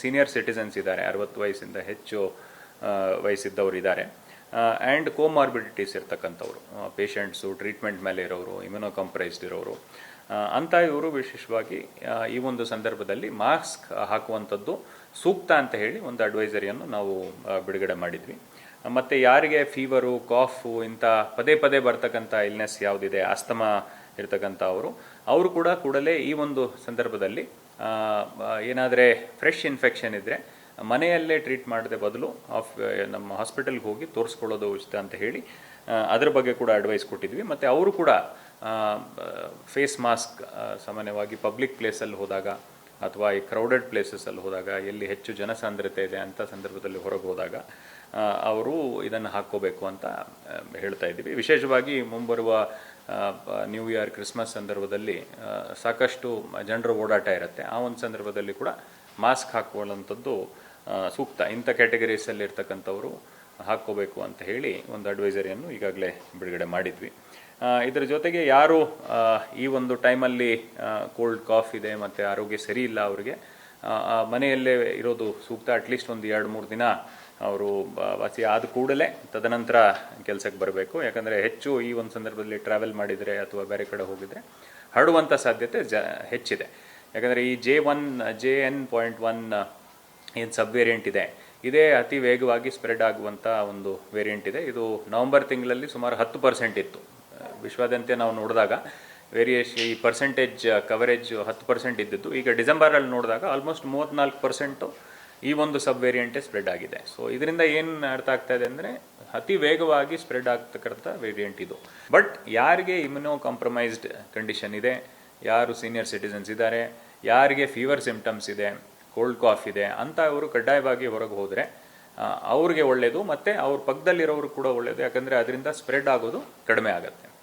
Senior citizens ಇದ್ದಾರೆ, ಅರವತ್ತು ವಯಸ್ಸಿಂದ ಹೆಚ್ಚು ವಯಸ್ಸಿದ್ದವರು ಇದ್ದಾರೆ. ಆ್ಯಂಡ್ ಕೋಮಾರ್ಬಿಡಿಟೀಸ್ ಇರ್ತಕ್ಕಂಥವ್ರು ಪೇಷಂಟ್ಸು ಟ್ರೀಟ್ಮೆಂಟ್ ಮೇಲೆ ಇರೋರು ಇಮ್ಯುನೋ ಕಂಪ್ರೈಸ್ಡ್ ಇರೋರು ಅಂತ ಇವರು ವಿಶೇಷವಾಗಿ ಈ ಒಂದು ಸಂದರ್ಭದಲ್ಲಿ ಮಾಸ್ಕ್ ಹಾಕುವಂಥದ್ದು ಸೂಕ್ತ ಅಂತ ಹೇಳಿ ಒಂದು ಅಡ್ವೈಸರಿಯನ್ನು ನಾವು ಬಿಡುಗಡೆ ಮಾಡಿದ್ವಿ. ಮತ್ತು ಯಾರಿಗೆ ಫೀವರು ಕಾಫು ಇಂಥ ಪದೇ ಪದೇ ಬರ್ತಕ್ಕಂಥ ಇಲ್ನೆಸ್ ಯಾವುದಿದೆ ಅಸ್ತಮಾ ಇರ್ತಕ್ಕಂಥ ಅವರು ಅವರು ಕೂಡ ಕೂಡಲೇ ಈ ಒಂದು ಸಂದರ್ಭದಲ್ಲಿ ಏನಾದರೆ ಫ್ರೆಶ್ ಇನ್ಫೆಕ್ಷನ್ ಇದ್ದರೆ ಮನೆಯಲ್ಲೇ ಟ್ರೀಟ್ ಮಾಡದೆ ಬದಲು ಆಫ್ ನಮ್ಮ ಹಾಸ್ಪಿಟಲ್ಗೆ ಹೋಗಿ ತೋರಿಸ್ಕೊಳ್ಳೋದು ಉಚಿತ ಅಂತ ಹೇಳಿ ಅದರ ಬಗ್ಗೆ ಕೂಡ ಅಡ್ವೈಸ್ ಕೊಟ್ಟಿದ್ವಿ. ಮತ್ತು ಅವರು ಕೂಡ ಫೇಸ್ ಮಾಸ್ಕ್ ಸಾಮಾನ್ಯವಾಗಿ ಪಬ್ಲಿಕ್ ಪ್ಲೇಸಲ್ಲಿ ಹೋದಾಗ ಅಥವಾ ಈ ಕ್ರೌಡೆಡ್ ಪ್ಲೇಸಸ್ಸಲ್ಲಿ ಹೋದಾಗ, ಎಲ್ಲಿ ಹೆಚ್ಚು ಜನಸಾಂದ್ರತೆ ಇದೆ ಅಂಥ ಸಂದರ್ಭದಲ್ಲಿ ಹೊರಗೆ ಹೋದಾಗ ಅವರು ಇದನ್ನು ಹಾಕ್ಕೋಬೇಕು ಅಂತ ಹೇಳ್ತಾ ಇದ್ದೀವಿ. ವಿಶೇಷವಾಗಿ ಮುಂಬರುವ ನ್ಯೂ ಇಯರ್ ಕ್ರಿಸ್ಮಸ್ ಸಂದರ್ಭದಲ್ಲಿ ಸಾಕಷ್ಟು ಜನರ ಓಡಾಟ ಇರುತ್ತೆ. ಆ ಒಂದು ಸಂದರ್ಭದಲ್ಲಿ ಕೂಡ ಮಾಸ್ಕ್ ಹಾಕೊಳ್ಳುವಂಥದ್ದು ಆ, ಸೂಕ್ತ. ಇಂಥ ಕ್ಯಾಟಗರೀಸಲ್ಲಿ ಇರ್ತಕ್ಕಂಥವರು ಹಾಕ್ಕೋಬೇಕು ಅಂತ ಹೇಳಿ ಒಂದು ಅಡ್ವೈಸರಿಯನ್ನು ಈಗಾಗಲೇ ಬಿಡುಗಡೆ ಮಾಡಿದ್ವಿ. ಇದರ ಜೊತೆಗೆ ಯಾರು ಈ ಒಂದು ಟೈಮಲ್ಲಿ ಕೋಲ್ಡ್ ಕಾಫ್ ಇದೆ ಮತ್ತು ಆರೋಗ್ಯ ಸರಿ ಇಲ್ಲ ಅವರಿಗೆ ಮನೆಯಲ್ಲೇ ಇರೋದು ಸೂಕ್ತ ಅಟ್ಲೀಸ್ಟ್ ಒಂದು ಎರಡು, ಮೂರು ದಿನ ಅವರು ವಾಸಿ ಆದ ಕೂಡಲೇ ತದನಂತರ ಕೆಲಸಕ್ಕೆ ಬರಬೇಕು. ಯಾಕಂದರೆ ಹೆಚ್ಚು ಈ ಒಂದು ಸಂದರ್ಭದಲ್ಲಿ ಟ್ರಾವೆಲ್ ಮಾಡಿದರೆ ಅಥವಾ ಬೇರೆ ಕಡೆ ಹೋಗಿದರೆ ಹರಡುವಂಥ ಸಾಧ್ಯತೆ ಜ, ಹೆಚ್ಚಿದೆ. ಯಾಕಂದರೆ ಈ J one J N point one ಏನು ಸಬ್ ವೇರಿಯಂಟ್ ಇದೆ, ಇದೇ ಅತಿ ವೇಗವಾಗಿ ಸ್ಪ್ರೆಡ್ ಆಗುವಂಥ ಒಂದು ವೇರಿಯಂಟ್ ಇದೆ. ಇದು ನವಂಬರ್ ತಿಂಗಳಲ್ಲಿ ಸುಮಾರು ಹತ್ತು ಪರ್ಸೆಂಟ್ ಇತ್ತು. ವಿಶ್ವಾದ್ಯಂತ ನಾವು ನೋಡಿದಾಗ ವೇರಿಯೇಷ್ ಈ ಪರ್ಸೆಂಟೇಜ್ ಕವರೇಜ್ ಹತ್ತು ಪರ್ಸೆಂಟ್ ಇದ್ದಿದ್ದು. ಈಗ ಡಿಸೆಂಬರಲ್ಲಿ ನೋಡಿದಾಗ ಆಲ್ಮೋಸ್ಟ್ ಮೂವತ್ತ್ನಾಲ್ಕು ಪರ್ಸೆಂಟು ಈ ಒಂದು ಸಬ್ ವೇರಿಯಂಟೇ ಸ್ಪ್ರೆಡ್ ಆಗಿದೆ. ಸೊ ಇದರಿಂದ ಏನು ಅರ್ಥ ಆಗ್ತಾ ಇದೆ ಅಂದರೆ ಅತಿ ವೇಗವಾಗಿ ಸ್ಪ್ರೆಡ್ ಆಗ್ತಕ್ಕಂಥ ವೇರಿಯಂಟ್ ಇದು. ಬಟ್ ಯಾರಿಗೆ ಇಮ್ಯುನೋ ಕಾಂಪ್ರಮೈಸ್ಡ್ ಕಂಡೀಷನ್ ಇದೆ? ಯಾರು ಸೀನಿಯರ್ ಸಿಟಿಸನ್ಸ್ ಇದ್ದಾರೆ? ಯಾರಿಗೆ ಫೀವರ್ ಸಿಂಪ್ಟಮ್ಸ್ ಇದೆ? ಕೋಲ್ಡ್ ಕಾಫ್ ಇದೆ? ಅಂತ ಅವರು ಕಡ್ಡಾಯವಾಗಿ ಹೊರಗೆ ಹೋದರೆ ಅವ್ರಿಗೆ ಒಳ್ಳೆಯದು ಮತ್ತು ಅವ್ರ ಪಕ್ಕದಲ್ಲಿರೋರು ಕೂಡ ಒಳ್ಳೆಯದು ಯಾಕಂದರೆ ಅದರಿಂದ ಸ್ಪ್ರೆಡ್ ಆಗೋದು ಕಡಿಮೆ ಆಗುತ್ತೆ.